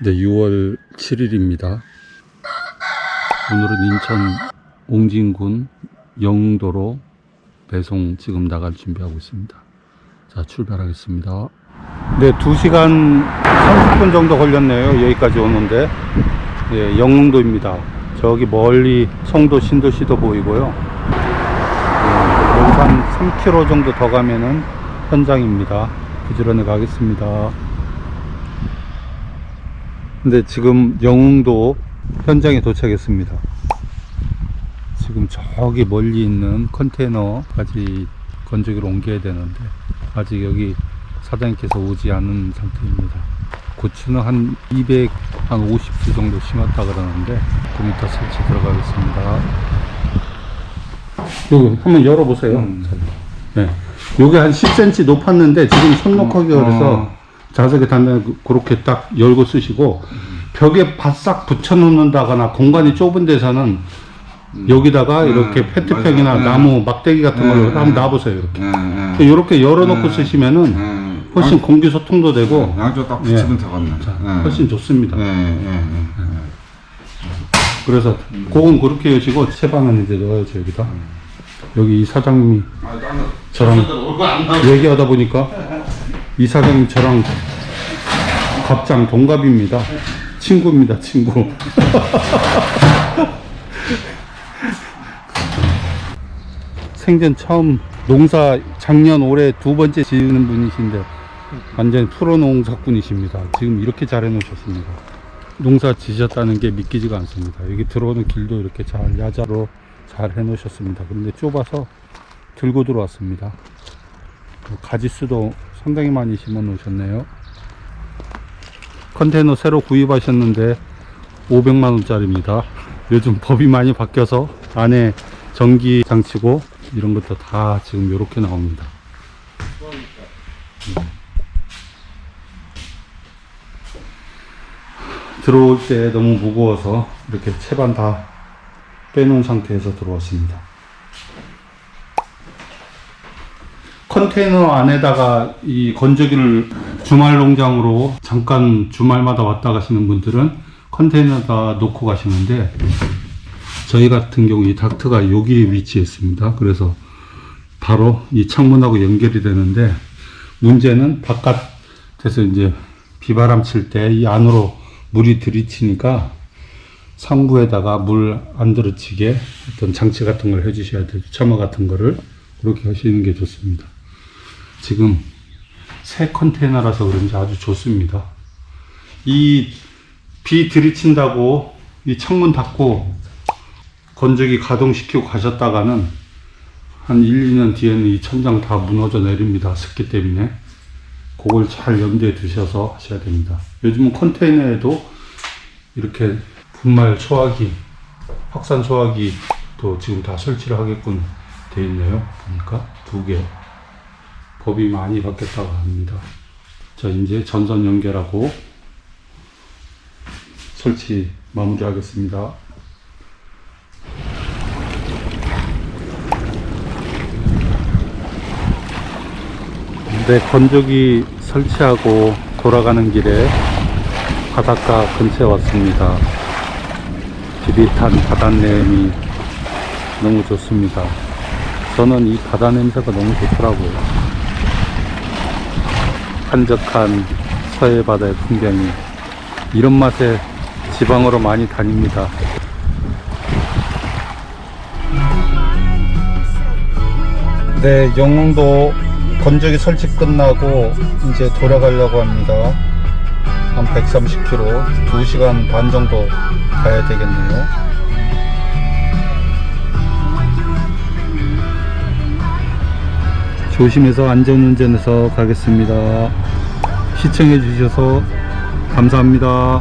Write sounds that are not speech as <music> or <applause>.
네, 6월 7일입니다. 오늘은 인천 옹진군 영흥도로 배송 지금 나갈 준비하고 있습니다. 자, 출발하겠습니다. 네, 2시간 30분 정도 걸렸네요. 여기까지 오는데. 예, 영흥도입니다. 저기 멀리 송도 신도시도 보이고요. 예, 여기서 한 3km 정도 더 가면은 현장입니다. 부지런히 가겠습니다. 근데 지금 영흥도 현장에 도착했습니다. 지금 저기 멀리 있는 컨테이너까지 건조기로 옮겨야 되는데 아직 여기 사장님께서 오지 않은 상태입니다. 고추는 한 200, 한 50주 정도 심었다 그러는데 좀 이따 설치 들어가겠습니다. 여기 한번 열어보세요. 네. 요게 한 10cm 높았는데 지금 손 놓기가 그래서 자석에 닿는 그렇게 딱 열고 쓰시고 벽에 바싹 붙여 놓는다거나 공간이 좁은 데서는 여기다가 음, 이렇게 페트병이나. 음. 나무 막대기 같은 음, 걸로 음. 한번 놔보세요 이렇게 예, 예. 이렇게 열어놓고 음. 쓰시면은 음. 훨씬 양- 공기 소통도 되고 양쪽 딱 예. 붙이면 되겠네. 자, 예. 훨씬 좋습니다 예, 예, 예. 그래서 그건 그렇게 여시고 채방은 이제 넣어야죠 여기다 여기 이 사장님이 아, 저랑 얘기하다 보니까 이 사장님 저랑 갑장 동갑입니다. 친구입니다, 친구. <laughs> 생전 처음 농사 작년 올해 두 번째 지으는 분이신데 완전 프로 농사꾼이십니다. 지금 이렇게 잘 해놓으셨습니다. 농사 지셨다는 게 믿기지가 않습니다. 여기 들어오는 길도 이렇게 잘 야자로 잘 해놓으셨습니다. 그런데 좁아서 들고 들어왔습니다. 가지수도 상당히 많이 심어 놓으셨네요. 컨테이너 새로 구입하셨는데 500만원짜리입니다. 요즘 법이 많이 바뀌어서 안에 전기 장치고 이런 것도 다 지금 이렇게 나옵니다. 음. 들어올 때 너무 무거워서 이렇게 채반 다 빼놓은 상태에서 들어왔습니다. 컨테이너 안에다가 이 건조기를 주말 농장으로 잠깐 주말마다 왔다 가시는 분들은 컨테이너다 놓고 가시는데 저희 같은 경우 이 닥트가 여기 위치해 있습니다. 그래서 바로 이 창문하고 연결이 되는데 문제는 바깥에서 이제 비바람 칠 때 이 안으로 물이 들이치니까 상부에다가 물 안 들어치게 어떤 장치 같은 걸 해주셔야 돼요. 처마 같은 거를 그렇게 하시는 게 좋습니다. 지금 새 컨테이너라서 그런지 아주 좋습니다. 이 비 들이친다고 이 창문 닫고 건조기 가동시키고 가셨다가는 한 1, 2년 뒤에는 이 천장 다 무너져 내립니다. 습기 때문에. 그걸 잘 염두에 두셔서 하셔야 됩니다. 요즘은 컨테이너에도 이렇게 분말 소화기, 확산 소화기도 지금 다 설치를 하게끔 돼 있네요. 보니까 두 개. 법이 많이 바뀌었다고 합니다. 자, 이제 전선 연결하고 설치 마무리하겠습니다. 네, 건조기 설치하고 돌아가는 길에 바닷가 근처에 왔습니다. 비릿한 바닷냄이 너무 좋습니다. 저는 이 바다 냄새가 너무 좋더라고요. 한적한 서해 바다의 풍경이 이런 맛에 지방으로 많이 다닙니다. 네, 영흥도 건조기 설치 끝나고 이제 돌아가려고 합니다. 한 130km, 2시간 반 정도 가야 되겠네요. 조심해서 안전운전해서 가겠습니다. 시청해 주셔서 감사합니다.